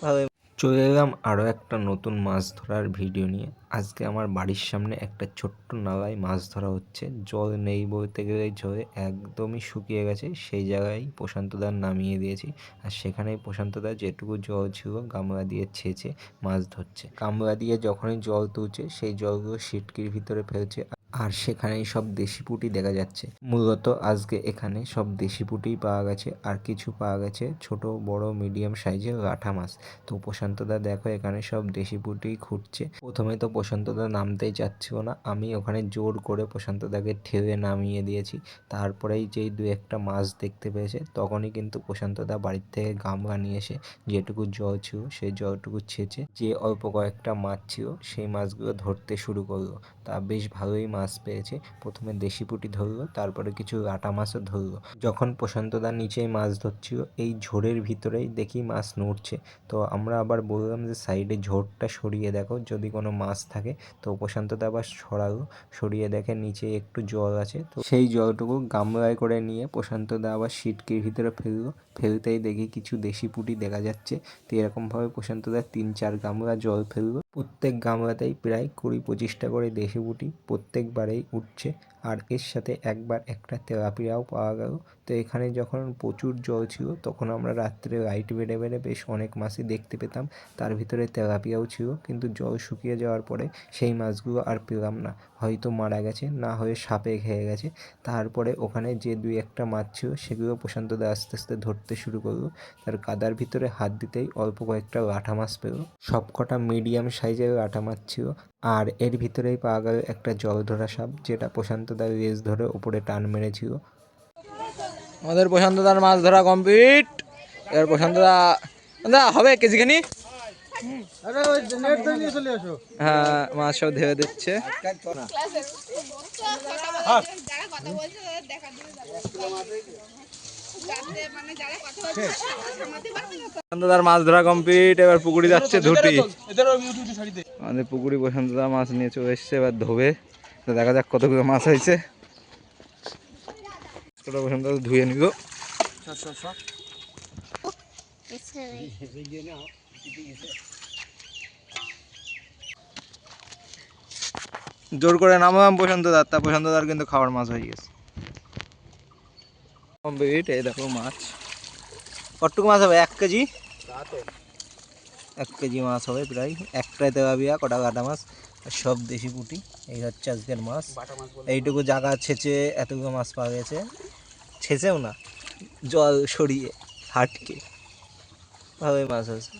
ভাবে চলে এলাম আরও একটা নতুন মাছ ধরার ভিডিও নিয়ে। আজকে আমার বাড়ির সামনে একটা ছোট্ট নালায় মাছ ধরা হচ্ছে। জল নেই বলতে গেলে, জলে একদমই শুকিয়ে গেছে। সেই জায়গায় প্রশান্তদার নামিয়ে দিয়েছি। আর সেখানেই প্রশান্তদা যেটুকু জল ছিল গামলা দিয়ে ছেঁচে মাছ ধরছে। গামলা দিয়ে যখনই জল তুলছে, সেই জলগুলো সিটকির ভিতরে ফেলছে। আর সেখানেই সব দেশি পুঁটি দেখা যাচ্ছে। মূলত আজকে এখানে সব দেশি পুঁটিই পাওয়া গেছে, আর কিছু পাওয়া গেছে ছোট, বড় মিডিয়াম সাইজের লাঠা মাছ। তো প্রশান্তদা, দেখো এখানে সব দেশি পুঁটিই খুঁটছে। প্রথমে তো প্রশান্তদা নামতেই চাচ্ছিল না, আমি ওখানে জোর করে প্রশান্তদাকে ঠেলে নামিয়ে দিয়েছি। তারপরেই যেই দু একটা মাছ দেখতে পেয়েছে, তখনই কিন্তু প্রশান্তদা বাড়ির থেকে গামলা নিয়ে এসে যেটুকু জল ছিল, সেই জলটুকু ছেঁচে যে অল্প কয়েকটা মাছ ছিল, সেই মাছগুলো ধরতে শুরু করল। তা বেশ ভালোই মাছ পেয়েছে। প্রথমে দেশি পুঁটি ধরলো, তারপরে কিছু লাটা মাছও ধরলো। যখন প্রশান্তদা নিচেই মাছ ধরছিল, এই ঝোড়ের ভিতরেই দেখি মাছ নড়ছে। তো আমরা আবার বললাম যে, সাইডে ঝোড়টা সরিয়ে দেখো, যদি কোনো মাছ থাকে। তো প্রশান্তদা আবার সরালো, সরিয়ে দেখে নিচে একটু জল আছে। তো সেই জলটুকু গামলায় করে নিয়ে প্রশান্তদা আবার সিটকির ভিতরে ফেলল। ফেলতেই দেখি কিছু দেশি পুঁটি দেখা যাচ্ছে। তো এরকমভাবে প্রশান্তদা তিন চার গামলা জল ফেলল। প্রত্যেক গামলাতেই প্রায় কুড়ি পঁচিশটা করে দেশি বুটি প্রত্যেকবারেই উঠছে। আর এর সাথে একবার একটা তেলাপিয়াও পাওয়া গেল। তো এখানে যখন প্রচুর জল ছিল, তখন আমরা রাত্রে লাইট বেড়ে বেড়ে বেশ অনেক মাছই দেখতে পেতাম। তার ভিতরে তেলাপিয়াও ছিল, কিন্তু জল শুকিয়ে যাওয়ার পরে সেই মাছগুলো আর পেলাম না। হয়তো মারা গেছে, না হয়ে সাপে খেয়ে গেছে। তারপরে ওখানে যে দুই একটা মাছ ছিল, সেগুলো প্রশান্তদা আস্তে আস্তে ধরতে শুরু করল। তার কাদার ভিতরে হাত দিতেই অল্প কয়েকটা লাঠা মাছ পেল। সবকটা মিডিয়াম সাইজের লাঠা মাছ ছিল। আর এর ভিতরেই পাওয়া গেল একটা জল ধরা সাপ যেটা প্রশান্ত প্রশান্তদার রেস ধরে উপরে টান মেরেছিল। আমাদের প্রশান্তদার মাছ ধরা কমপ্লিট এবার প্রশান্তদা দা হবে কেজিখানি হ্যাঁ মাছ সব ধেয়ে দিচ্ছে। প্রশান্তদার মাছ ধরা কমপ্লিট এবার পুকুরি যাচ্ছে ধুটি আমাদের পুকুরি প্রশান্তদা মাছ নিয়ে চলে এসছে এবার ধোবে। দেখা যাক কতগুলো মাছ হয়েছে। প্রশান্তদা ধুয়ে নিল। জোর করে নামালাম প্রশান্তদার তা প্রশান্তদার কিন্তু খাওয়ার মাছ হয়ে গেছে। কমপ্লিট এই দেখো মাছ। কটুক মাছ হবে? এক কেজি? এক কেজি মাছ হবে প্রায়। একটাই তেলাপিয়া কটা কাটা মাছ? আর সব দেশি পুঁটি। এই হচ্ছে আজকের মাছ। এইটুকু জায়গা ছেঁচে এতগুলো মাছ পাওয়া গেছে। ছেঁচেও না জল সরিয়ে হাটকে ভাবে মাছ আছে।